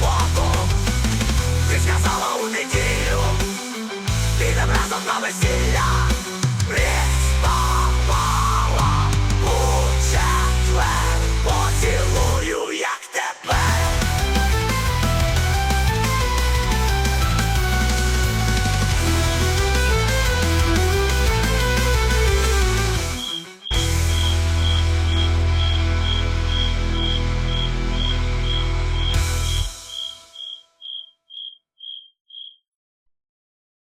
боку Ти сказала у неділю. Не разом на весілля.